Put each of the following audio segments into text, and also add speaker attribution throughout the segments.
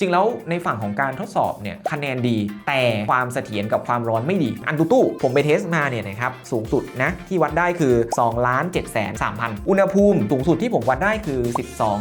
Speaker 1: จริงแล้วในฝั่งของการทดสอบเนี่ยคะแนนดี แต่ความเสถียรกับความร้อนไม่ดี อันตูตู้ผมไปเทสมาเนี่ยนะครับสูงสุดนะที่วัดได้คือ2ล้าน7แสน3,000อุณหภูมิสูงสุดที่ผมวัดได้คือ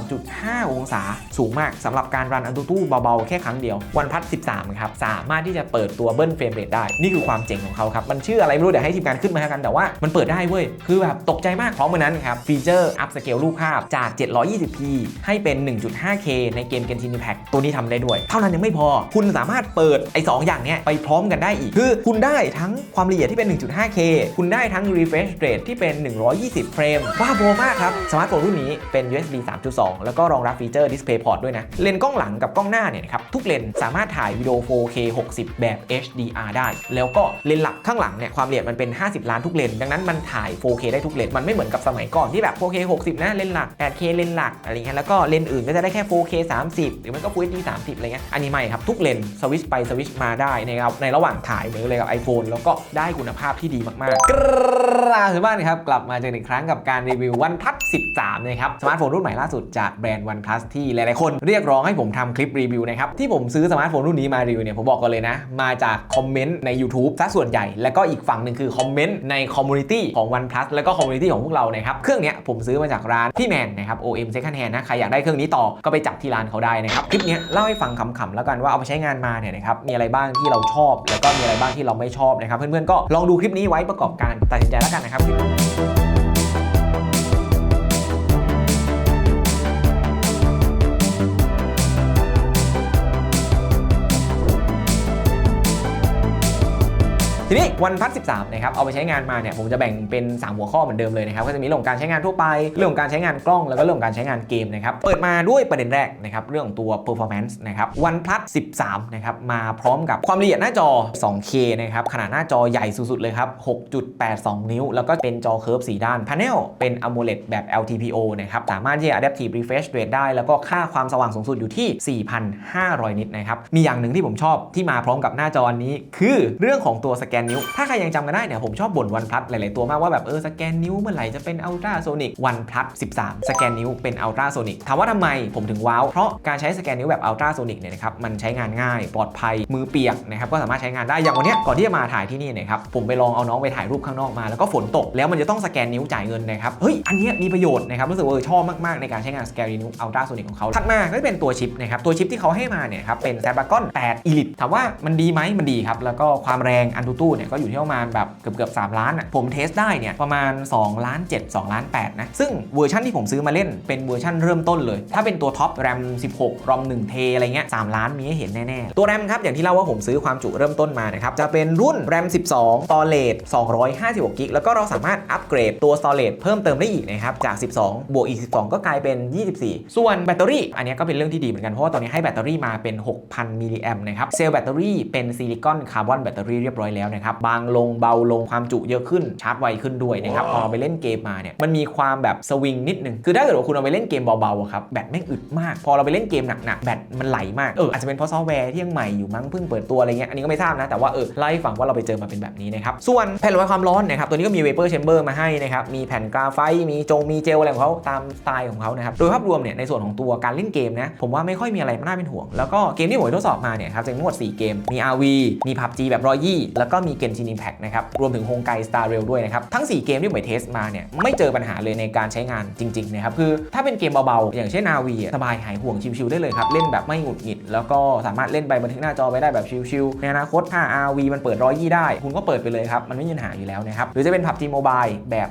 Speaker 1: 12.5 องศาสูงมากสำหรับการรันอันตูตู้เบาๆ แค่ครั้งเดียว วันพัด 13 ครับ สามารถที่จะเปิดตัวเบิ้ลเฟรมเรทได้ นี่คือความเจ๋งของเขาครับ มันชื่ออะไรไม่รู้เดี๋ยวให้ทีมงานขึ้นมาให้กันแต่ว่ามันเปิดได้เว้ยคือแบบตกใจมากพร้อมมือนั้นครับฟีเจอร์อัพสเกลรูปภาพจาก 720p ให้เป็น 1.5k ในเกม Genshin Impact ตัวนี้ทำได้ด้วย เท่านั้นยังไม่พอ คุณสามารถเปิดไอ้สองอย่างเนี้ยไปพร้อมกันได้อีก คือคุณได้ทั้งความละเอียดที่เป็น 1.5k คุณได้ทั้ง refresh rate ที่เป็น 120 เฟรมว้าโบมากครับสมาร์ทโฟนรุ่นนี้เป็น USB 3.2 แล้วก็รองรับฟีเจอร์ Display Port ด้วยนะ เลนกล้องหลังกับกล้องหน้าเนี่ยครับทุกเลนสามารถถ่ายวิดีโอ 4K 60 แบบ HDR ได้ แล้วก็เลนหลักข้างหลังเนี่ยความละเอียดมันเป็น 50 ล้านทุกเลน ดังนั้นมันถ่าย 4K ได้ทุกเลน มันไม่เหมือนกับสมัยก่อนที่แบบ 4K 60 นะเลนหลัก 8K เลนหลักอะไรเงี้ยแล้วก็เลนอื่นก็จะได้แค่ 4K 30 หรือไม่ก็ Full HD 30 อะไรเงี้ยอันนี้ไม่ครับ ทุกเลนสวิชไปสวิชมาได้นะครับในระหว่างถ่ายเหมือนเลยกับ iPhone แล้วก็ได้คุณภาพที่ดีมากๆ ราสวัสดีบ้านครับกลับมาเจอกันอีกครั้งกับการรีวิว OnePlus 13 นะครับ สมาร์ทโฟนรุ่นใหม่ล่าสุดจากแบรนด์ OnePlus ที่หลายๆคนเรียกร้องให้ผมทำคลิปรีวิวนะครับ ที่ผมซื้อสมาร์ทโฟนรุ่นนี้มารีวิวเนี่ยผมบอกกันเลยนะ มาจากคอมเมนต์ใน YouTube ซะส่วนใหญ่ แล้วก็อีกฝั่งหนึ่งคือคอมเมนต์ในคอมมูนิตี้ของ OnePlus แล้วก็คอมมูนิตี้ของพวกเรานะครับเครื่องเนี้ยผมซื้อมาจากร้านพี่แมนนะครับ OM Second Hand นะใครอยากได้เครื่องนี้ต่อก็ไปจับที่ร้านเขาได้นะครับคลิปเนี้ยเล่าให้ฟังขำๆแล้วกันว่าเอาไปใช้งานมาเนี่ยนะครับมีอะไรบ้างที่เราชอบ แล้วก็มีอะไรบ้างที่เราไม่ชอบนะครับเพื่อนๆก็ลองดูคลิปนี้ไว้ประกอบการตัดสินใจแล้วกันนะครับ ทีนี้วันพัด13นะครับเอาไปใช้งานมาเนี่ยผมจะแบ่งเป็น 3 หัวข้อเหมือนเดิมเลยนะครับก็จะมีเรื่องของการใช้งานทั่วไป เรื่องของการใช้งานกล้องแล้วก็เรื่องของการใช้งานเกมนะครับเปิดมาด้วยประเด็นแรกนะครับเรื่องของตัว performance นะครับวันพัด13นะครับมาพร้อมกับความละเอียดหน้าจอ 2K นะครับขนาดหน้าจอใหญ่สุดๆเลยครับ 6.82 นิ้ว แล้วก็เป็นจอเคิร์ฟสีด้าน panel เป็น AMOLED แบบ LTPO นะครับสามารถที่จะ adaptive refresh rate ได้แล้วก็ค่าความสว่างสูงสุดอยู่ที่ 4,500 นิตนะครับมีอย่างหนึ่งที่ผมชอบที่มาพร้อมกับหน้าจอนนี้ คือเรื่องของตัวสแกนนิ้ว ถ้าใครยังจำกันได้เนี่ยผมชอบบ่นวันพลัสหลาย ๆ ตัวมากว่าแบบเออสแกนนิ้วเมื่อไหร่จะเป็นอัลตราโซนิกวันพลัส13 สแกนนิ้วเป็นอัลตราโซนิกถามว่าทำไมผมถึงว้าว เพราะการใช้สแกนนิ้วแบบอัลตราโซนิกเนี่ยนะครับมันใช้งานง่ายปลอดภัยมือเปียกนะครับก็สามารถใช้งานได้อย่างวันเนี้ยก่อนที่จะมาถ่ายที่นี่นะครับผมไปลองเอาน้องไปถ่ายรูปข้างนอกมาแล้วก็ฝนตกแล้วมันจะต้องสแกนนิ้วจ่ายเงินนะครับเฮ้ยอันเนี้ยมีประโยชน์นะครับรู้สึกว่าเออชอบมาก ๆ ในการใช้งานสแกนนิ้วอัลตราโซนิกของเขาถัดมาก็เป็นตัวชิปนะครับตัวชิปที่เขาให้มาเนี่ยครับเป็น Snapdragon 8 Elite ถามว่ามันดีไหมมันดีครับแล้วก็ความแรงอันตูตูเนี่ยก็อยู่ที่ประมาณแบบเกือบเกือบ3ล้านอะผมเทสได้เนี่ยประมาณ2ล้าน7 2ล้าน8นะซึ่งเวอร์ชันที่ผมซื้อมาเล่นเป็นเวอร์ชันเริ่มต้นเลย ถ้าเป็นตัวท็อปแรม16รอม1เทอะไรเงี้ย3ล้านมีให้เห็นแน่ๆ ตัวแรมครับอย่างที่เล่าว่าผมซื้อความจุเริ่มต้นมานะครับจะเป็นรุ่นแรม12 s t o r a g e 256กิกแล้วก็เราสามารถอัปเกรดตัว s t o r a g e เพิ่มเติมได้อีกนะครับจาก 12 บวกอีก 12 ก็กลายเป็น 24 ส่วนแบตเตอรี่ อันนี้ก็เป็นเรื่องที่ดีเหมือนกันเพราะว่าตอนนี้ให้แบตเตอรี่มาเป็น 6,000มิลลิแอมนะครับเซลล์แบตเตอรี่เป็นซิลิคอนคาร์บอนแบตเตอรี่เรียบร้อยแล้วนะครับบางลงเบาลงความจุเยอะขึ้นชาร์จไวขึ้นด้วยนะครับพอเราไปเล่นเกมมาเนี่ยมันมีความแบบสวิงนิดนึงคือถ้าเกิดว่าคุณเอาไปเล่นเกมเบาๆอะครับแบตแม่งอึดมาก พอเราไปเล่นเกมหนักๆแบตมันไหลมากเอออาจจะเป็นเพราะซอฟต์แวร์ที่ยังใหม่อยู่มั้งเพิ่งเปิดตัวอะไรเงี้ยอันนี้ก็ไม่ทราบนะแต่ว่าเออไล่าให้ฟังว่าเราไปเจอมาเป็นแบบนี้นะครับส่วนแผ่นระบายความร้อนนะครับตัวนี้ก็มี vapor chamber มาให้นะครับมีแผ่นกราไฟต์มีจงมีเจลอะไรของเขาตามสไตล์ของเขานะครับโดยภาพรวมเนี่ยในส่วนของตัวการเล่นเกมนะผมว่าไม่ค่อยมีอะไรน่าเป็นห่วง แล้วก็เกมที่ผมทดสอบมาเนี่ยครับจะมีทั้งหมด 4 เกมมี RV มี PUBG แบบรอยี่แล้วก็มี Genshin Impact นะครับรวมถึง Honkai Star Rail ด้วยนะครับทั้ง 4 เกมที่ผมไปเทสมาเนี่ยไม่เจอปัญหาเลยในการใช้งานจริงๆนะครับคือถ้าเป็นเกมเบาๆ อย่างเช่น RV อะสบายหายห่วงชิวๆได้เลยครับเล่นแบบไม่หงุดหงิด แล้วก็สามารถเล่นไปบันทึกหน้าจอไปได้แบบชิวๆในอนาคตถ้า RV มันเปิดร้อยยี่ได้ คุณก็เปิดไปเลยครับมันไม่มีปัญหาอยู่แล้วนะครับหรือจะเป็น PUBG Mobile แบบ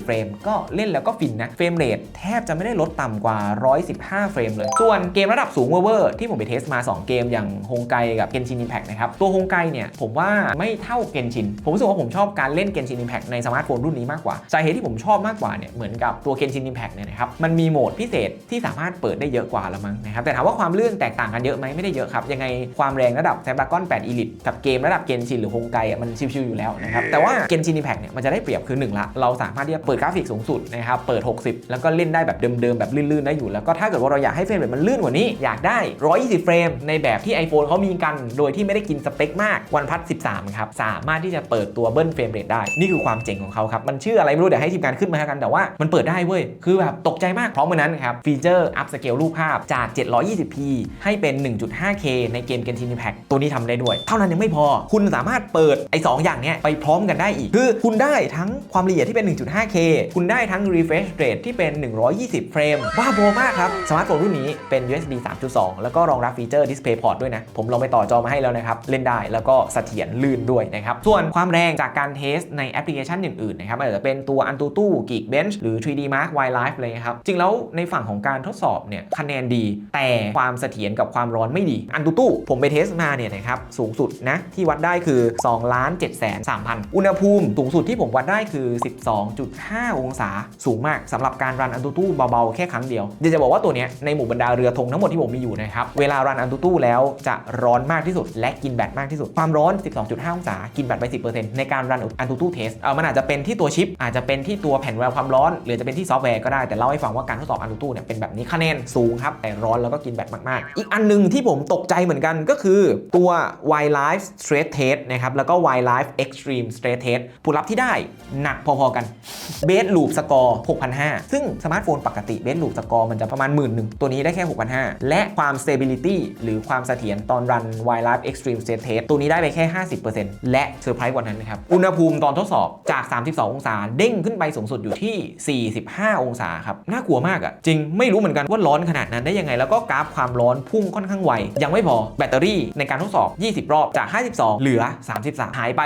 Speaker 1: 120 เฟรม ก็เล่นแล้วก็ฟินนะเฟรมเรทแทบจะไม่ได้ลดต่ำกว่า 115 เฟรมเลย ส่วนเกมระดับสูงเวอร์ที่ผมไปเทสมา 2 เกมอย่างฮงไกกับ Genshin Impact นะครับตัวฮงไกเนี่ยผมว่าไม่เท่า Genshin ผมรู้สึกว่าผมชอบการเล่น Genshin Impact ในสมาร์ทโฟนรุ่นนี้มากกว่าสาเหตุที่ผมชอบมากกว่าเนี่ยเหมือนกับตัว Genshin Impact เนี่ยนะครับมันมีโหมดพิเศษที่สามารถเปิดได้เยอะกว่าละมั้งนะครับแต่ถามว่าความเลื่อนแตกต่างกันเยอะไหมไม่ได้เยอะครับยังไงความแรงระดับ Snapdragon 8 Elite กับเกมระดับ Genshin หรือฮงไกอะมันชิวๆอยู่แล้วนะครับแต่ว่า Genshin Impact เนี่ยมันจะได้เปรียบคือหนึ่งละเราสามารถที่จะเปิดกราฟิกสูงสุดนะครับเปิด 60 แล้วก็เล่นได้แบบเดิมๆแบบลื่นๆได้อยู่แล้วก็ถ้าเกิดว่าเราอยากให้เฟรมเรทมันลื่นกว่านี้อยากได้ 120 เฟรมในแบบที่ iPhone เขามีกัน โดยที่ไม่ได้กินสเปคมากวันพัด13ครับามารถที่จะเปิดตัวเบิ้ลเฟรมเรทได้ นี่คือความเจ๋งของเขาครับ มันชื่ออะไรไม่รู้ เดี๋ยวให้ทีมงานขึ้นมาให้กัน แต่ว่ามันเปิดได้เว้ย คือแบบตกใจมากพร้อมมือนั้นครับ ฟีเจอร์อัพสเกลรูปภาพจาก 720p ให้เป็น 1.5k ในเกม Genshin Impact ตัวนี้ทำได้ด้วย เท่านั้นยังไม่พอ คุณสามารถเปิดไอ้สองอย่างเนี้ยไปพร้อมกันได้อีก คือคุณได้ทั้งความละเอียดที่เป็น 1.5k คุณได้ทั้ง refresh rate ที่เป็น 120 เฟรมบ้าโบมากครับสมาร์ทโฟนรุ่นนี้เป็น USB 3.2 แล้วก็รองรับฟีเจอร์ DisplayPort ด้วยนะผมลองไปต่อจอมาให้แล้วนะครับเล่นได้แล้วก็เสถียรลื่นด้วยนะครับส่วนความแรงจากการเทสในแอปพลิเคชันอื่นๆนะครับอาจจะเป็นตัว Antutu Geekbench หรือ 3D Mark Wildlife เงี้ยครับจริงแล้วในฝั่งของการทดสอบเนี่ยคะแนนดี แต่ความเสถียรกับความร้อนไม่ดี Antutu ผมไปเทสมาเนี่ยนะครับสูงสุดนะที่วัดได้คือ2ล้าน7 3 0 0 0อุณหภูมิสูงสุดที่ผมวัดได้คือ 12.5 องศาสูงมากสำหรับการรัน Antutu เบาๆ แค่ครั้งเดียวเดี๋ยวจะบอกว่าตัวเนี้ยในหมู่บรรดาเรือธงทั้งหมดที่ผมมีอยู่นะครับ เวลารัน Antutu แล้วจะร้อนมากที่สุดและกินแบตมากที่สุด ความร้อน 12.5 องศากินแบตไป 10%ในการรัน Antutu Test เออมันอาจจะเป็นที่ตัวชิป อาจจะเป็นที่ตัวแผ่นวัดความร้อน หรือจะเป็นที่ซอฟต์แวร์ก็ได้แต่เล่าให้ฟังว่าการทดสอบ Antutu เนี่ยเป็นแบบนี้คะแนนสูงครับแต่ร้อนแล้วก็กินแบตมากๆ อีกอันหนึงที่ผมตกใจเหมือนกันก็คือตัว Wildlife Stress Test นะครับแล้วก็ Wildlife Extreme Stress Test ผลลัพธ์ที่ได้หนักพอๆกันเบสลูปสกอร์6,500 ซึ่งสมาร์ทโฟนปกติเบสลูปสกอร์มันจะประมาณ1 1 0 0ตัวนี้ได้แค่ 6,500 และความ stability หรือความเสถียรตอนรัน Wildlife Extreme Stress Test ตัวนี้ได้ไปแค่ 50%แและเซอร์ไพรส์กว่านั้นนะครับ อุณหภูมิตอนทดสอบจาก 32 องศา เด้งขึ้นไปสูงสุดอยู่ที่ 45 องศาครับ น่ากลัวมากอะจริงไม่รู้เหมือนกันว่าร้อนขนาดนั้นได้ยังไง แล้วก็กราฟความร้อนพุ่งค่อนข้างไว ยังไม่พอแบตเตอรี่ในการทดสอบ 20 รอบจาก 52 เหลือ 33 หายไป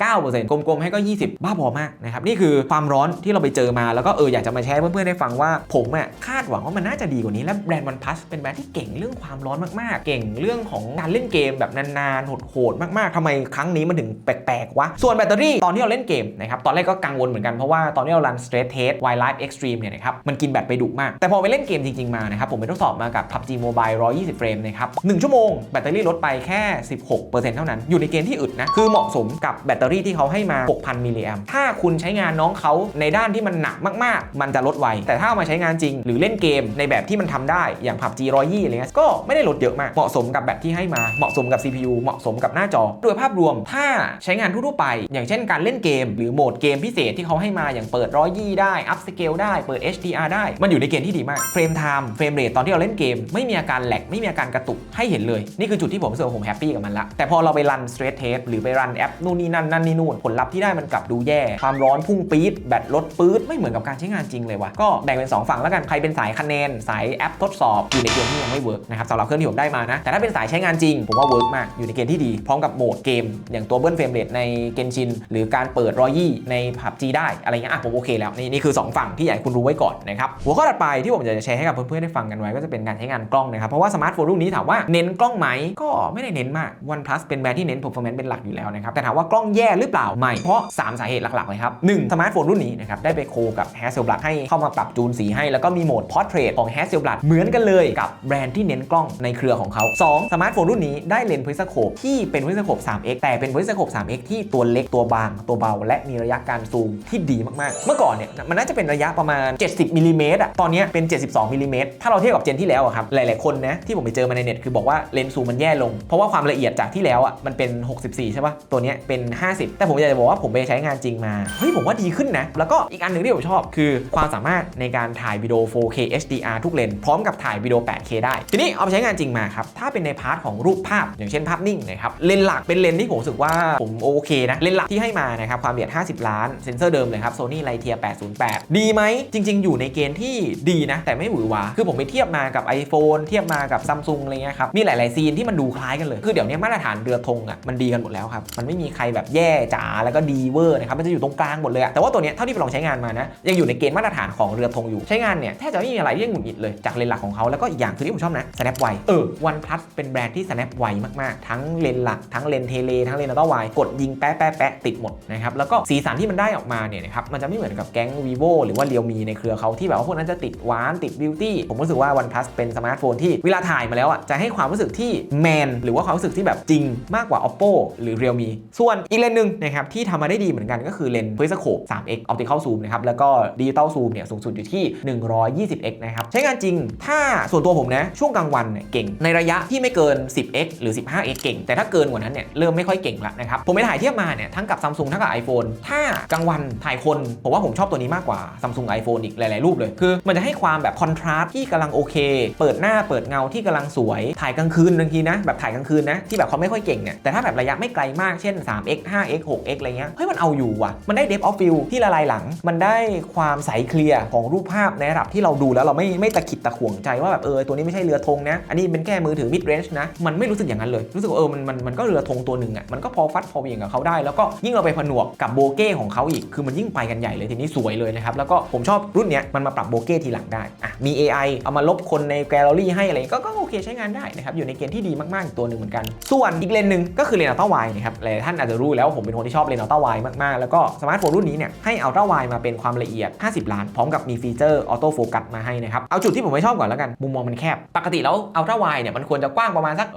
Speaker 1: 19%กลมๆให้ก็ 20 บ้าบอมากนะครับนี่คือความร้อนที่เราไปเจอมาแล้วก็เอออยากจะมาแชร์เพื่อนๆได้ฟังว่าผมอะคาดหวังว่ามันน่าจะดีกว่านี้และแบรนด์วันพัสเป็นแบรนด์ที่เก่งเรื่องความร้อนมากๆ เก่งเรื่องของการเล่นเกมแบบนานๆโหดๆมากๆทำไมครั้งนี้มันถึงแปลกๆวะ ส่วนแบตเตอรี่ตอนที่เราเล่นเกมนะครับตอนแรกก็กังวลเหมือนกันเพราะว่าตอนที่เรารัน stress test wildlife extreme เนี่ยนะครับมันกินแบตไปดุมาก แต่พอไปเล่นเกมจริงๆมานะครับผมไปทดสอบมากับ PUBG Mobile 120 เฟรมนะครับ1ชั่วโมงแบตเตอรี่ลดไปแค่ 16%เท่านั้นอยู่ในเกณฑ์ที่อึดนะคือเหมาะสมกับแบตเตอรี่ที่เขาให้มา 6,000 มิลลิแอมถ้าคุณใช้งานน้องเขาในด้านที่มันหนักมากๆ มันจะลดไว แต่ถ้าเอามาใช้งานจริง หรือเล่นเกมในแบบที่มันทำได้อย่าง PUBG 120อะไรเงี้ยก็ไม่ได้ลดเยอะมากเหมาะสมกับแบตที่ให้มาเหมาะสมกับ CPU เหมาะสมกับหน้าจอโดยภาพรวมถ้าใช้งานทั่วไป อย่างเช่นการเล่นเกม หรือโหมดเกมพิเศษที่เขาให้มาอย่างเปิด120ได้อัพสเกลได้เปิด HDR ได้ มันอยู่ในเกณฑ์ที่ดีมากเฟรมไทม์เฟรมเรทตอนที่เราเล่นเกม ไม่มีอาการแหลกไม่มีอาการกระตุกให้เห็นเลย นี่คือจุดที่ผมรู้สึกผมแฮปปี้กับมันละแต่พอเราไปรัน stress test หรือไปรันแอปนู่นนี่นั่นนั่นนี่นู่นผลลัพธ์ที่ได้มันกลับดูแย่ ความร้อนพุ่งปี๊ดแบตลดปื๊ดไม่เหมือนกับการใช้งานจริงเลยว่ะก็แบ่งเป็น 2 ฝั่งแล้วกันใครเป็นสายคะแนนสายแอปทดสอบอยู่ในเกณฑ์ที่ยังไม่เวิร์กนะครับสำหรับเครื่องที่ผมได้มานะแต่ถ้าเป็นสายใช้งานจริงผมว่าเวิร์กมากอยู่ในเกณฑ์ที่ดีพร้อมกับโหมดเกมอย่างตัวเบิ้ลเฟรมเรทในเกนชิน หรือการเปิดรอยี่ในผับจีได้อะไรเงี้ยอะผมโอเคแล้วนี่นี่คือ 2 ฝั่งที่อยากให้คุณรู้ไว้ก่อนนะครับหัวข้อถัดไปที่ผมอยากจะแชร์ให้กับเพื่อนๆได้ฟังกันไว้ก็จะเป็นการใช้งานกล้องนะครับเพราะว่าสมาร์ทโฟนรุ่นนี้ถามว่าเน้นกล้องไหมก็ไม่ได้เน้นมาก OnePlus เป็นแบรนด์ที่เน้น performance เป็นหลักอยู่แล้วนะครับแต่ถามว่ากล้องแย่หรือเปล่าไม่เพราะ 3 สาเหตุหลักๆเลยครับ 1. สมาร์ทโฟนรุ่นนี้นะครับได้ไปโคกับ Hasselblad ให้เข้ามาปรับจูนสีให้แล้วก็มีโหมด Portrait ของ Hasselblad เหมือนกันเลยกับแบรนด์ที่เน้นกล้องในเครือของเขา 2. สมาร์ทโฟนรุ่นนี้ได้เลนส์ Periscope ที่เป็น Periscope 3x แต่เป็น Periscope 3x ที่ตัวเล็กตัวบางตัวเบา และมีระยะการซูมที่ดีมากๆ เมื่อก่อนเนี่ยมันน่าจะเป็นระยะประมาณ 70มิลลิเมตรอะตอนนี้เป็น 72มิลลิเมตรถ้าเราเทียบกับเจนที่แล้วอะครับหลายๆคนนะที่ผมไปเจอมาในเน็ตคือบอกว่าเลนส์ซูมมันแย่ลง เพราะว่าความละเอียดจากที่แล้วอะมันเป็น 64 ใช่ปะตัวนี้เป็น 50 แต่ผมอยากจะบอกว่าผมไปใช้งานจริงมาเฮ้ยผมว่าดีขึ้นนะแล้วก็อีกอันหนึ่งที่ผมชอบ คือความสามารถในการถ่ายวิดีโอ 4K HDR ทุกเลนพร้อมกับถ่ายวิดีโอ 8K ได้ทีนี้เอาไปใช้งานจริงมาครับถ้าเป็นในพาร์ทของรูปภาพ อย่างเช่นภาพนิ่งนะครับเลนส์หลักเป็นเลนส์ที่ผมรู้สึกว่าผมโอเคนะ เลนส์หลักที่ให้มานะครับ ความละเอียด 50 ล้าน เซนเซอร์เดิมเลยครับ Sony Lightyear 808 ดีไหม จริง ๆ อยู่ในเกณฑ์ที่ดีนะ แต่ไม่หวือหวา คือผมไปเทียบมากับ iPhone เทียบมากับ Samsung อะไรเงี้ยครับ มีหลาย ๆ ซีนที่มันดูคล้ายกันเลย คือเดี๋ยวนี้มาตรฐานเรือธงอะ มันดีกันหมดแล้วครับ มันไม่มีใครแบบแย่จ๋าแล้วก็ดีเวอร์นะครับ มันจะอยู่ตรงกลางหมดเลยแต่ว่าตัวเนี้ยเท่าที่ไปลองใช้งานมานะ ยังอยู่ในเกณฑ์มาตรฐานของเรือธงอยู่ ใช้งานเนี่ยแทบจะไม่มีอะไรที่หงุดหงิดเลย จากเลนส์หลักของเขาแล้วก็อีกอย่างคือที่ผมชอบนะ snap ไวเออ OnePlus เป็นแบรนด์ที่ snap ไวมากๆ ทั้งเลนส์หลักทั้งเลนส์เทเลทั้งเลนส์อัลตร้าไวกดยิงแป๊ะแป๊ะแป๊ะติดหมดนะครับแล้วก็สีสันที่มันได้ออกมาเนี่ยนะครับมันจะไม่เหมือนกับแก๊ง vivo หรือว่าเรียวมีในเครือเขาที่แบบว่าพวกนั้นจะติดหวานติดบิวตี้ผมรู้สึกว่า OnePlus เป็นสมาร์ทโฟนที่เวลาถ่ายมาแล้วอะจะให้ความรู้สึกที่แมนหรือว่าความรู้สึกที่แบบจริงมากกว่า oppo หรือ realme ส่วนอีกเลนหนึ่งนะครับที่ทำมาได้ดีเหมือนกันก็คือเลนส์ periscope 3x optical zoom นะครับแล้วก็ digital zoom เนี่ยสูงสุดอยู่ที่ 120x นะครับใช้งานจริงถ้าส่วนตัวผมนะช่วงกลางวันเนี่ยเก่งในระยะที่ไม่เกิน 10x หรือ 15x เก่ง แต่ถ้าเกินกว่านั้นเนี่ยเริ่มไม่ค่อยเก่งละนะครับผมไปถ่ายเทียบมาเนี่ยทั้งกับ Samsung ทั้งกับ iPhone ถ้ากลางวันถ่ายคนผมว่าผมชอบตัวนี้มากกว่า Samsung iPhone อีกหลาย ๆ รูปเลย คือมันจะให้ความแบบคอนทราสต์ที่กำลังโอเค เปิดหน้าเปิดเงาที่กำลังสวย ถ่ายกลางคืนบางทีนะ แบบถ่ายกลางคืนนะ ที่แบบเขาไม่ค่อยเก่งเนี่ยแต่ถ้าแบบระยะไม่ไกลมากเช่น 3x 5x 6x อะไรเงี้ยเฮ้ยมันเอาอยู่ว่ะ มันได้ depth of field ที่ละลายหลัง มันได้ความใสเคลียร์ของรูปภาพในระดับที่เราดูแล้วเราไม่ไม่ตะขิดตะขวงใจว่าแบบเออตัวนี้ไม่ใช่เรือธงนะอันนี้เป็นแค่มือถือ mid range นะมันไม่รู้สึกอย่างนั้นเลยรู้สึกเออมันมันมันก็เรือธงตัวหนึ่งอะมันก็พอฟัดพอเวียงกับเขาได้ แล้วก็ยิ่งเราไปผนวกกับโบเก้ของเขาอีก คือมันยิ่งไปกันใหญ่เลยทีนี้สวยเลยนะครับ แล้วก็ผมชอบรุ่นเนี้ยมันมาปรับโบเก้ทีหลังได้อะมี AI เอามาลบคนในแกลเลอรี่ให้อะไรก็ก็โอเคใช้งานได้นะครับอยู่ในเกณฑ์ที่ดีมากๆอีกตัวหนึ่งเหมือนกัน ส่วนอีกเลนหนึ่งก็คือเลนส์อัลต้าไวนะครับหลายท่านอาจจะรู้แล้วว่าผมเป็นคนที่ชอบเลนส์อัลต้าไวมากๆ แล้วก็สมาร์ทโฟนรุ่นนี้เนี่ยให้อัลต้าไวมาเป็นความละเอียด 50 ล้าน พร้อมกับมีฟีเจอร์ออโต้โฟกัสมาให้นะครับเอาจุดที่ผมไม่ชอบก่อนแล้วกันมุมมองมันแคบ ปกติแล้วอัลต้าไวเนี่ยมันควรจะกว้างประมาณสัก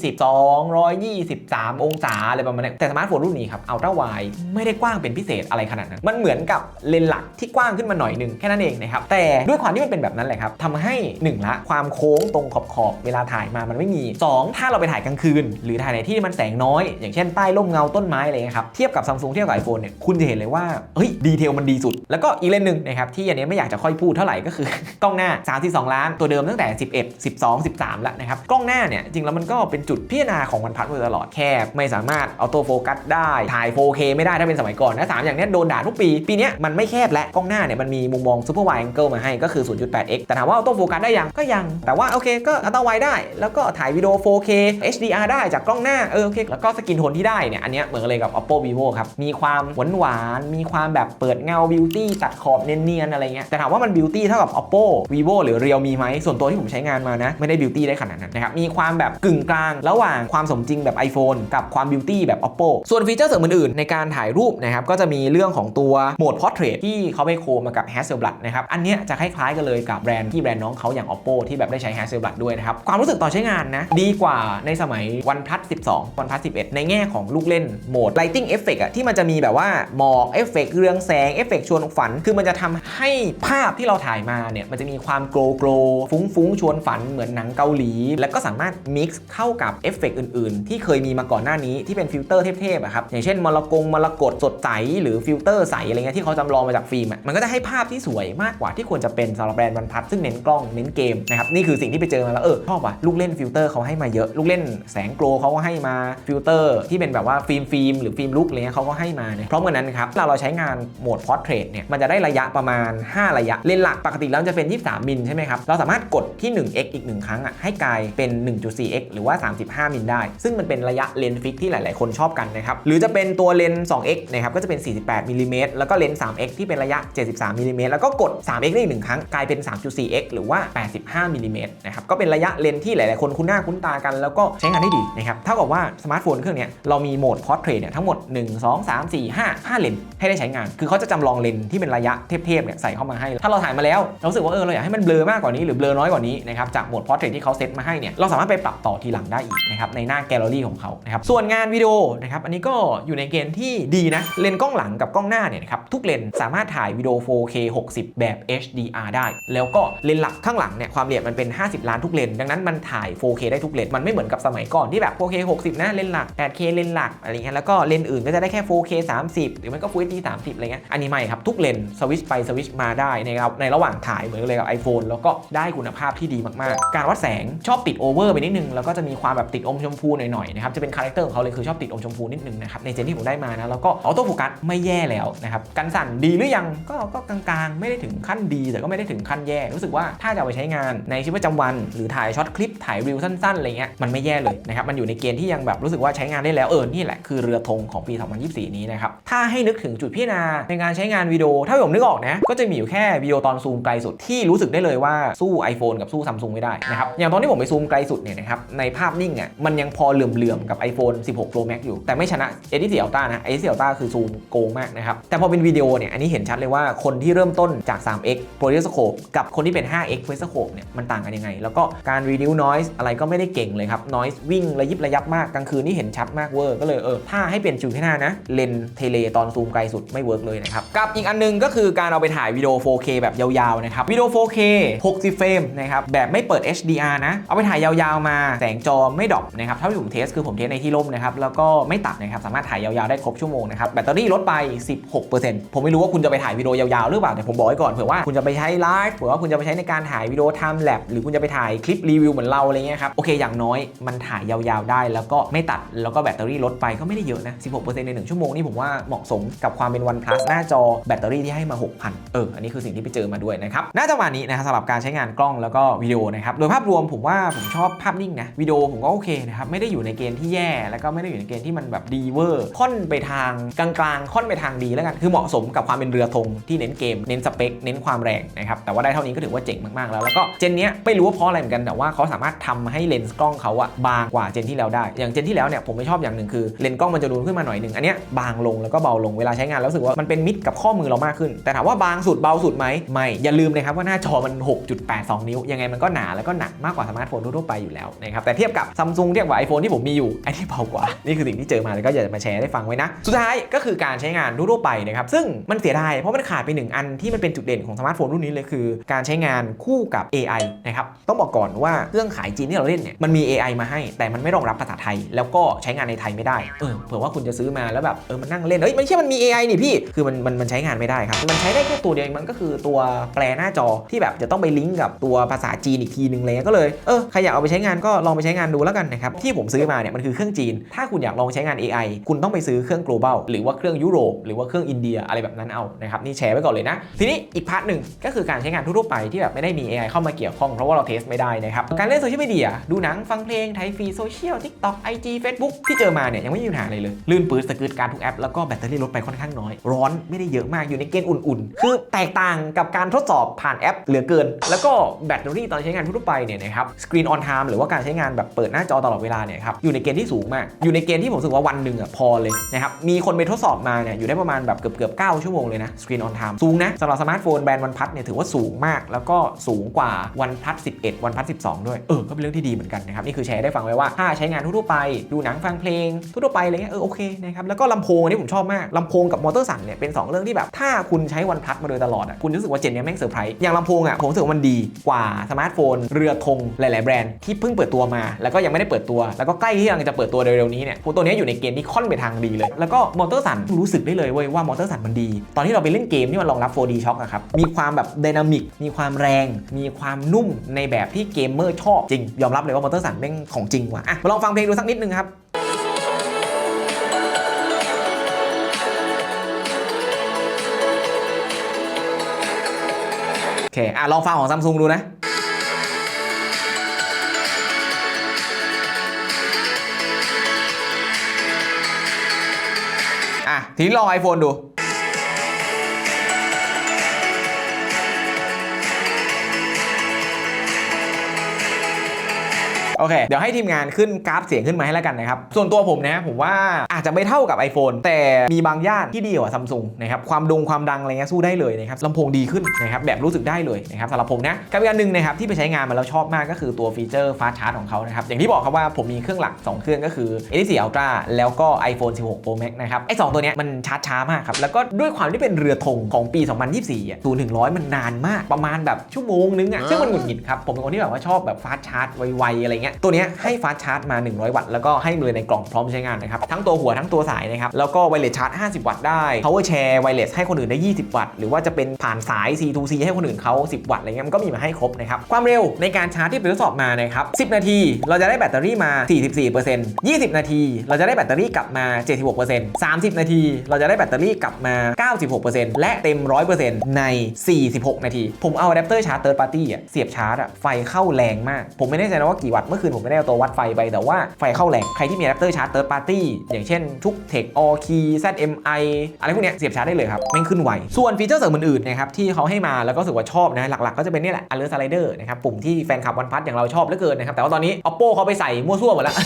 Speaker 1: 122 123 องศาอะไรประมาณนี้แต่สมาร์ทโฟนรุ่นนี้ครับอัลตร้าไวไม่ได้กว้างเป็นพิเศษอะไรขนาดนั้น มันเหมือนกับเลนส์หลักที่กว้างขึ้นมาหน่อยหนึงแค่นั้นเองนะครับแต่ด้วยความที่มันเป็นแบบนั้นแหละครับทำให้หนึ่งละความโค้งตรงขอบขอบๆเวลาถ่ายมามันไม่มี 2 ถ้าเราไปถ่ายกลางคืน หรือถ่ายในที่มันแสงน้อย อย่างเช่นใต้ร่มเงาต้นไม้อะไรครับเทียบกับซัมซุงเทียบกับ iPhone เนี่ยคุณจะเห็นเลยว่าเฮ้ยดีเทลมันดีสุด แล้วก็อีกเลนหนึ่งนะครับที่อันนี้ไม่อยากจะค่อยพูดเท่าไหร่ก็คือกล้องหน้า 32 ล้านตัวเดิมตั้งแต่ 11 12 13 แล้วนะครับกล้องหน้าเนี่ยจริงแล้วมันก็เป็นจุดพิจารณาของมันพัดมาตลอดแคบไม่สามารถออโต้โฟกัสได้ ถ่าย 4K ไม่ได้ถ้าเป็นสมัยก่อนนะสามอย่างนี้โดนด่าทุกปี ปีนี้มันไม่แคบและกล้องหน้าเนี่ยมันมีมุมมองซูเปอร์ไวแองเกิลมาให้ก็คือ 0.8x แต่ถามว่าออโต้โฟกัสได้ยังก็ยัง แต่ว่าโอเคก็อัลตร้าไวได้ แล้วก็ถ่ายวิดีโอ 4K HDR ได้จากกล้องหน้าเออโอเคแล้วก็สกินโทนที่ได้เนี่ยอันเนี้ยเหมือนเลยกับ Oppo Vivo ครับมีความหวานหวานมีความแบบเปิดเงาบิวตี้ตัดขอบเนียนๆอะไรเงี้ยแต่ถามว่ามันบิวตี้เท่ากับ Oppo Vivo หรือ Realme ไหมส่วนตัวที่ผมใช้งานมานะไม่ได้บิวตี้ได้ขนาดนั้นนะครับมีความแบบกึ่งกลางระหว่างความสมจริงแบบ iPhone กับความบิวตแบบ Oppo ส่วนฟีเจอร์เสริมอื่นๆ ในการถ่ายรูปนะครับก็จะมีเรื่องของตัวโหมด Portrait ที่เขาไปโคมากับ Hasselblad นะครับอันนี้จะคล้ายๆกันเลยกับแบรนด์ที่แบรนด์น้องเขาอย่าง Oppo ที่แบบได้ใช้ Hasselblad ด้วยนะครับความรู้สึกต่อใช้งานนะดีกว่าในสมัย OnePlus 12 OnePlus 11 ในแง่ของลูกเล่นโหมด Lighting Effect อะที่มันจะมีแบบว่าหมอกเอฟเฟกต์เรืองแสงเอฟเฟกต์ชวนฝัน คือมันจะทำให้ภาพที่เราถ่ายมาเนี่ยมันจะมีความโกลโกลฟุ้งๆชวนฝันเหมือนหนังเกาหลี แล้วก็สามารถมิกซ์เข้ากับเอฟเฟกต์อื่นๆ ที่เคยมีมาก่อนหน้านี้ที่เป็นฟิลเตอร์เทพๆอะครับอย่างเช่นมรกงมรกตสดใสหรือฟิลเตอร์ใสอะไรเงี้ยที่เขาจำลองมาจากฟิล์มอะมันก็จะให้ภาพที่สวยมากกว่าที่ควรจะเป็นสำหรับแบรนด์วันพัดซึ่งเน้นกล้องเน้นเกมนะครับนี่คือสิ่งที่ไปเจอมาแล้วเออชอบว่ะลูกเล่นฟิลเตอร์เขาให้มาเยอะลูกเล่นแสงโกลเขาก็ให้มาฟิลเตอร์ ที่เป็นแบบว่าฟิล์มฟิล์มหรือฟิล์มลุกอะไรเงี้ยเขาก็ให้มาเนี่ยพร้อมกันนั้นครับเวลาเราใช้งานโหมด Portrait เนี่ยมันจะได้ระยะประมาณ 5 ระยะเลนส์หลักปกติแล้วจะเป็น 23 มิลใช่ไหมครับเราสามารถกดที่ 1x อีก 1 ครั้งอะให้กลายเป็น 1.4x หรือว่า 35 มิลได้ ซึ่งมันเป็นระยะเลนส์ฟิกที่หลายๆคนชอบกันนะครับหรือจะเป็นตัวเลนส์ 2x นะครับก็จะเป็น 48มิลลิเมตรแล้วก็เลนส์ 3x ที่เป็นระยะ 73มิลลิเมตรแล้วก็กด 3x ได้อีกหนึ่งครั้งกลายเป็น 3.4x หรือว่า 85มิลลิเมตรนะครับก็เป็นระยะเลนส์ที่หลายๆคนคุ้นหน้าคุ้นตากัน แล้วก็ใช้งานได้ดีนะครับเท่ากับว่าสมาร์ทโฟนเครื่องนี้เรามีโหมด Portrait เนี่ยทั้งหมด 1 2 3 4 5 5 เลนส์ให้ได้ใช้งาน คือเขาจะจำลองเลนส์ที่เป็นระยะเทพๆเนี่ยใส่เข้ามาให้ ถ้าเราถ่ายมาแล้วเราสึกว่าเออเราอยากให้มันเบลอมากกว่านี้หรือเบลอน้อยกว่านี้นะครับจากโหมด Portrait ที่เขาเซตมาให้เนี่ยเราสามารถไปปรับต่อทีหลังได้อีกนะครับในหน้าแกลเลอรี่ของเขานะครับส่วนงานวิดีโอนะครับอันนี้ก็อยู่ในเกณฑ์ที่ดีนะ เลนส์กล้องหลังกับกล้องหน้าเนี่ยนะครับทุกเลนสามารถถ่ายวิดีโอ 4K 60 แบบ HDR ได้ แล้วก็เลนส์หลักข้างหลังเนี่ยความละเอียดมันเป็น 50 ล้านทุกเลนดังนั้นมันถ่าย 4K ได้ทุกเลนมันไม่เหมือนกับสมัยก่อนที่แบบ 4K 60 นะเลนส์หลัก 8K เลนส์หลักอะไรเงี้ยแล้วก็เลนส์อื่นก็จะได้แค่ 4K 30 หรือมันก็ Full HD 30อะไรเงี้ยอันนี้ไม่ครับทุกเลนสวิชไปสวิชมาได้ในเราในระหว่างถ่ายเหมือนเลยกับ iPhone แล้วก็ได้คุณภาพที่ดีมากๆ การวัดแสงชอบติดโอเวอร์ไปนิดนึงแล้วก็จะมีความแบบติดอมชมพูหน่อยๆนะครับจะเป็นคาแรคเตอร์ของเขาเลยคืออบติดอมชมพูนิดนึงนะครับในเจนที่ผมได้มานะแล้วก็ออโต้โฟกัสไม่แย่แล้วนะครับกันสั่นดีหรือยังก็ก็กลางๆ ไม่ได้ถึงขั้นดี แต่ก็ไม่ได้ถึงขั้นแย่ รู้สึกว่าถ้าจะไปใช้งานในชีวิตประจำวัน หรือถ่ายช็อตคลิปถ่ายรีวิวสั้นๆอะไรเงี้ยมันไม่แย่เลยนะครับมันอยู่ในเกณฑ์ที่ยังแบบรู้สึกว่าใช้งานได้แล้วเออนี่แหละคือเรือธงของปี 2024 นี้นะครับถ้าให้นึกถึงจุดพิจารณาในการใช้งานวิดีโอถ้าผมนึกออกนะก็จะมีอยู่แค่วิดีโอตอนซูมไกลสุดที่รู้สึกได้เลยว่าสู้ iPhone กับสู้ซัมซุงไม่ได้นะครับอย่างตอนที่ผมไปซูมไกลสุดเนี่ยนะครับในภาพนิ่งอะมันยังพอเหลื่อมๆกับ iPhone 16 Pro Max อยู่ แต่ไม่ชนะ A14 Ultra นะ A14 Ultra คือซูมโกงมากนะครับ แต่พอเป็นวิดีโอเนี่ยอันนี้เห็นชัดเลยว่าคนที่เริ่มต้นจาก 3x Periscope กับคนที่เป็น 5x Periscope เนี่ยมันต่างกันยังไง แล้วก็การ reduce noise อะไรก็ไม่ได้เก่งเลยครับ noise วิ่งระยิบระยับมากกลางคืนนี่เห็นชัดมากเวอร์ก็เลยเออถ้าให้เปลี่ยนจุดที่หน้านะเลนเทเลตอนซูมไกลสุดไม่เวิร์กเลยนะครับกับอีกอันนึงก็คือการเอาไปถ่ายวิดีโอ 4K แบบยาวๆนะครับวิดีโอ 4K 60เฟรมนะครับแบบไม่เปิด HDR นะเอาไปถ่ายยาวๆมาแสงจอไม่ดรอปนะครับเท่าที่ผมเทสคือผมเทสในที่ร่มนะครับแล้วแล้วก็ไม่ตัดนะครับสามารถถ่ายยาวๆได้ครบชั่วโมงนะครับแบตเตอรี่ลดไป 16%ผมไม่รู้ว่าคุณจะไปถ่ายวิดีโอยาวๆหรือเปล่าแต่ผมบอกไว้ก่อนเผื่อว่าคุณจะไปใช้ไลฟ์เผื่อว่าคุณจะไปใช้ในการถ่ายวิดีโอทำแลบหรือคุณจะไปถ่ายคลิปรีวิวเหมือนเราอะไรเงี้ยครับโอเคอย่างน้อยมันถ่ายยาวๆได้ แล้วก็ไม่ตัดแล้วก็แบตเตอรี่ลดไปก็ไม่ได้เยอะนะ 16%ใน 1 ชั่วโมงนี่ผมว่าเหมาะสมกับความเป็น OnePlus หน้าจอแบตเตอรี่ที่ให้มา 6,000 เออ อันนี้คือสิ่งที่ไปเจอมาด้วยนะครับน่าจะประมาณนี้นะครับสำหรับการใช้งานกล้องแล้วก็วิดีโอนะครับโดยภาพรวมผมว่าผมชอบภาพนิ่งนะวิดีโอผมก็โอเคนะครับไม่ได้อยู่ในเกณฑ์ที่แย่แล้วก็ไม่ได้อยู่ในเกณฑ์ที่มันแบบดีเวอร์ค่อนไปทางกลางๆ ค่อนไปทางดีแล้วกัน คือเหมาะสมกับความเป็นเรือธงที่เน้นเกม เน้นสเปค เน้นความแรงนะครับ แต่ว่าได้เท่านี้ก็ถือว่าเจ๋งมากๆแล้ว แล้วก็เจนเนี้ยไม่รู้ว่าเพราะอะไรเหมือนกัน แต่ว่าเขาสามารถทำให้เลนส์กล้องเขาอะบางกว่าเจนที่แล้วได้ อย่างเจนที่แล้วเนี่ยผมไม่ชอบอย่างหนึ่งคือเลนส์กล้องมันจะนูนขึ้นมาหน่อยหนึ่งอันเนี้ยบางลงแล้วก็เบาลงเวลาใช้งานแล้วรู้สึกว่ามันเป็นมิตรกับข้อมือเรามากขึ้น แต่ถามว่าบางสุดเบาสุดไหมไม่อย่าลืมนะครับว่าหน้าจอมัน 6.82 นิ้ว ยังไงมันก็หนาแล้วก็หนักมากกว่าสมาร์ทโฟนทั่วไปอยู่แล้วนะครับแต่เทียบกับซัมซุงเทียบกับ iPhone ที่ผมมีอยู่ไอที่เบากว่านี่คือสิ่งที่เจอมาแล้วก็อยากจะมาแชร์ให้ฟังไว้นะ สุดท้ายก็คือการใช้งานทั่วไปนะครับ ซึ่งมันเสียดายเพราะมันขาดไปหนึ่งอันที่มันเป็นจุดเด่นของสมาร์ทโฟนรุ่นนี้เลยคือ การใช้งานคู่กับ AI นะครับ ต้องบอกก่อนว่าเครื่องขายจีนที่เราเล่นเนี่ยมันมี AI มาให้ แต่มันไม่รองรับภาษาไทย แล้วก็ใช้งานในไทยไม่ได้ เออ เผื่อว่าคุณจะซื้อมาแล้วแบบ เออ มันนั่งเล่นเอ้ย ไม่ใช่มันมี AI นี่พี่ คือมันมันมันใช้งานไม่ได้ครับ มันใช้ได้แค่ตัวเดียวเองมันก็คือตัวแปลหน้าจอที่แบบจะต้องไปลิงก์กับตัวภาษาจีนอีกทีนึงเลยก็เลย เออ ใครอยากเอาไปใช้งานก็ลองไปใช้งานดูแล้วกันนะครับ ที่ผมซื้อมาเนี่ยมันคือเครื่องจีน ถ้าคุณอยากลองใช้งาน AI คุณต้องไปซื้อเครื่อง global หรือว่าเครื่องยุโรปหรือว่าเครื่องอินเดียอะไรแบบนั้นเอานะครับนี่แชร์ไว้ก่อนเลยนะ ทีนี้อีกพาร์ทหนึ่งก็คือการใช้งานทั่วไปที่แบบไม่ได้มี AI เข้ามาเกี่ยวข้องเพราะว่าเราเทสไม่ได้นะครับการเล่นโซเชียลมีเดียดูหนังฟังเพลงไทยฟรีโซเชียลทิกต็อกไอจีเฟซบุ๊กที่เจอมาเนี่ยยังไม่มีปัญหาอะไรเลยลื่นปืดสกิดการทุกแอปแล้วก็แบตเตอรี่ลดไปค่อนข้างน้อย ร้อนไม่ได้เยอะมากอยู่ในเกณฑ์อุ่นๆ คือแตกต่างกับการทดสอบผ่านแอปเหลือเกิน แล้วก็แบตเตอรี่ตอนใช้งานทั่วไปเนี่ยนะครับสกรีนออนไทม์หรือว่าการใช้งานแบบเปิดหน้าจอตลอดเวลาเนี่ยครับอยู่ในเกณฑ์ที่สูงมากอยู่ในเกณฑ์ที่ผมรู้สึกว่าวันหนึ่งอะพอเลยนะครับมีคนไปทดสอบมาเนี่ยอยู่ได้ประมาณแบบเกือบเกือบเชั่วโมงเลยนะสกรีนออนไทม์สูงนะสำหรับสมาร์ทโฟนแบรนด์วันพัทเนี่ยถือว่าสูงมาก แล้วก็สูงกว่าวันพัท11 วันพัท12 ด้วยเออก็เป็นเรื่องที่ดีเหมือนกันนะครับนี่คือแชร์ได้ฟังไว้ว่าถ้าใช้งานทั่วไป ดูหนังฟังเพลงทั่วไปอะไรเงี้ยเออโอเคนะครับแล้วก็ลำโพงนี่ผมชอบมากลำโพงกับมอเตอร์สั่นเนี่ยเป็นสองเรื่องที่แบบ ถ้าคุณใช้วันพัทมาโดยตลอดอะคุณรู้สึกว่าเจนเนี้ยแม่งเซอร์ไพรส์อย่างลำโพงอะผมรู้สึกว่ามันดีกว่าสมาร์ทโฟน เรือธงหลาย ๆ แบรนด์ที่เพิ่งเปิดตัวมา แล้วก็ยังไม่ได้เปิดตัว แล้วก็ใกล้ที่กำลังจะเปิดตัวเร็วๆนี้เนี่ยพวกตัวนี้อยู่ในเกณฑ์ที่ค่อนไปทางดีเลย แล้วก็มอเตอร์สั่นรู้สึกได้เลยเว้ยว่ามอเตอร์สั่นมันดี ตอนที่เราไปเล่นเกมที่มันรองรับ 4D Shock อะครับมีความแบบไดนามิกมีความแรง มีความนุ่มในแบบที่เกมเมอร์ชอบจริง ยอมรับเลยว่ามอเตอร์สั่นแม่งของจริงว่ะอะมาลองฟังเพลงดูสักนิดนึงครับโอเคอะลองฟังของซัมซุงดูนะ ทีนี้ลอง iPhone ดู โอเค เดี๋ยวให้ทีมงานขึ้นกราฟเสียงขึ้นมาให้แล้วกันนะครับ ส่วนตัวผมนะผมว่าอาจจะไม่เท่ากับ iPhone แต่มีบางย่านที่ดีกว่าซัมซุงนะครับความดงความดังอะไรเงี้ยสู้ได้เลยนะครับลำโพงดีขึ้นนะครับแบบรู้สึกได้เลยนะครับสำหรับผมนะกับอีกอันหนึ่งนะครับที่ไปใช้งานมาแล้วชอบมากก็คือตัวฟีเจอร์ฟาสชาร์จของเขานะครับอย่างที่บอกครับว่าผมมีเครื่องหลัก 2 เครื่องก็คือ A4 Ultra แล้วก็ iPhone 16 Pro Max นะครับไอ้สองตัวเนี้ยมันชาร์จช้ามากครับแล้วก็ด้วยความที่เป็นเรือธงของปี 2024อะศูนย์ถึงร้อยมันนานมากประมาณแบบชั่วโมงนึงอะซึ่งมันหงุดหงิดครับผมเป็นคนที่แบบว่าชอบแบบฟาสชาร์จไวๆอะไรเงี้ยตัวนี้ให้ฟาสชาร์จมา 100 วัตต์แล้วก็ให้เลยในกล่องพร้อมใช้งานนะครับทั้งตัวหัวทั้งตัวสายนะครับแล้วก็ไวเลสชาร์จ 50 วัตต์ได้ power share wireless ให้คนอื่นได้ 20 วัตต์หรือว่าจะเป็นผ่านสาย C2C ให้คนอื่นเขา10 วัตต์อะไรเงี้ยมันก็มีมาให้ครบนะครับความเร็วในการชาร์จที่ไปทดสอบมานะครับ10 นาที เราจะได้แบตเตอรี่มา 44% 20 นาที เราจะได้แบตเตอรี่กลับมา 76% 30 นาที เราจะได้แบตเตอรี่กลับมา 96%และเต็ม 100%ใน 46 นาที ผมเอาอะแดปเตอร์ชาร์จ third party อะเสียบชาร์จอะไฟเข้าแรงมาก ผมไม่แน่ใจนะว่ากี่วัตต์เมื่อคืนผมไม่ได้เอาตัววัดไฟไปแต่ว่าไฟเข้าแรงใครที่มีอะแดปเตอร์ชาร์จ third party อย่างเช่นทุก Tech All Key ZMI ออะไรพวกเนี้ยเสียบชาร์จได้เลยครับแม่ขึ้นไวส่วนฟีเจอร์เสริมอื่นๆนะครับที่เขาให้มาแล้วก็รู้สึกว่าชอบนะหลักๆ ก็จะเป็นนี่แหละ alert slider นะครับปุ่มที่แฟนคลับวันพัทอย่างเราชอบเหลือเกินนะครับแต่ว่าตอนนี้ oppo เขาไปใส่มั่วซั่วหมดแล้ว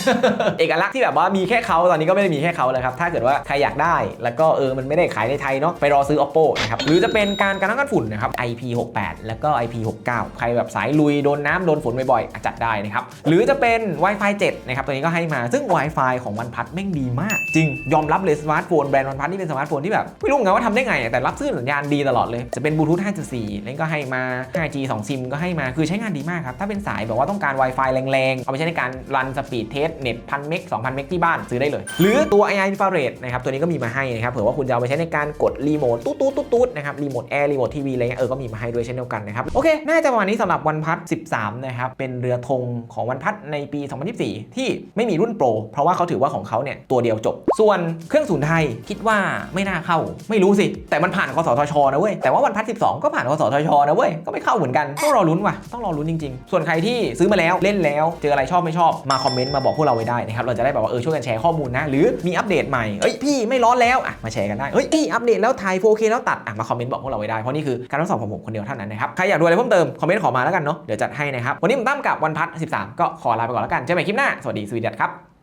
Speaker 1: เอกลักษณ์ที่แบบว่ามีแค่เขาตอนนี้ก็ไม่ได้มีแค่เขาแล้วครับถ้าเกิดว่าใครอยากได้แล้วก็เออมันไม่ได้ขายในไทยเนาะไปรอซื้อ oppo นะครับหรือจะเป็นการกันน้ำกันฝุ่นนะครับ IP68 แล้วก็ IP69 ใครแบบสายลุยโดนน้ำโดนฝนบ่อยๆจัดได้นะครับหรือจะเป็น Wi-Fi 7 นะครับ ตัวนี้ก็ให้มา ซึ่ง Wi-Fi ของวันพัทแม่งดีมาก จริง ยอมรับเลยสมาร์ทโฟนแบรนด์วันพัทที่เป็นสมาร์ทโฟนที่แบบ ไม่รู้เหมือนกันว่าทำได้ไง แต่รับซื่อสัญญาณดีตลอดเลย จะเป็นบลูทูธ5.4แล้วก็ให้มา 5G 2ซิมก็ให้มา คือใช้งานดีมากครับ ถ้าเป็นสายแบบว่าต้องการ Wi-Fi แรงๆ เอาไปใช้ในการรันสปีดเทสเน็ตพันเมก2,000เมกที่บ้านซื้อได้เลย หรือตัว AI Infrared นะครับ ตัวนี้ก็มีมาให้นะครับ เผื่อว่าคุณจะเอาไปใช้ในการกดรีโมทตุ๊ดตุ๊ดตุ๊ดตุ๊ดนะครับ รีโมทแอร์ รีโมททีวีอะไรเงี้ย เออ ก็มีมาให้ด้วยเช่นเดียวกันนะครับ โอเค น่าจะประมาณนี้สำหรับวันพัท13นะครับเป็นเรือธงของวันพัทในปี 2024 ที่ไม่มีรุ่นโปร เพราะว่าเขาถือว่าของเขาเนี่ยตัวเดียวจบ ส่วนเครื่องศูนไทยคิดว่าไม่น่าเข้า ไม่รู้สิ แต่มันผ่านกสทชนะเว้ย แต่ว่าวันพัท12 ก็ผ่านกสทชนะเว้ย ก็ไม่เข้าเหมือนกัน ต้องรอลุ้นว่ะ ต้องรอลุ้นจริงๆ ส่วนใครที่ซื้อมาแล้วเล่นแล้ว เจออะไรชอบไม่ชอบ มาคอมเมนต์มาบอกพวกเราไว้ได้นะครับ เราจะได้แบบว่าเออช่วยกันแชร์ข้อมูลนะ หรือมีอัปเดตใหม่ เอ้ยพี่ไม่ร้อนแล้วอะมาแชร์กันได้ เฮ้ยพี่อัปเดตแล้วถ่าย 4K แล้วตัดอะมาคอมเมนต์บอกพวกเราไว้ได้ เพราะนี่คือการทดสอบของผมคนเดียวเท่านั้นนะครับ ใครอยากดูอะไรเพิ่มเติมคอมเมนต์ขอมาแล้วกันเนาะ เดี๋ยวจัดให้นะครับ วันนี้ผมตั้มกับวันพัท13 ก็ขอลาไปก่อนแล้วกันเจอกันใหม่คลิปหน้า สวัสดีสวีดัตครับ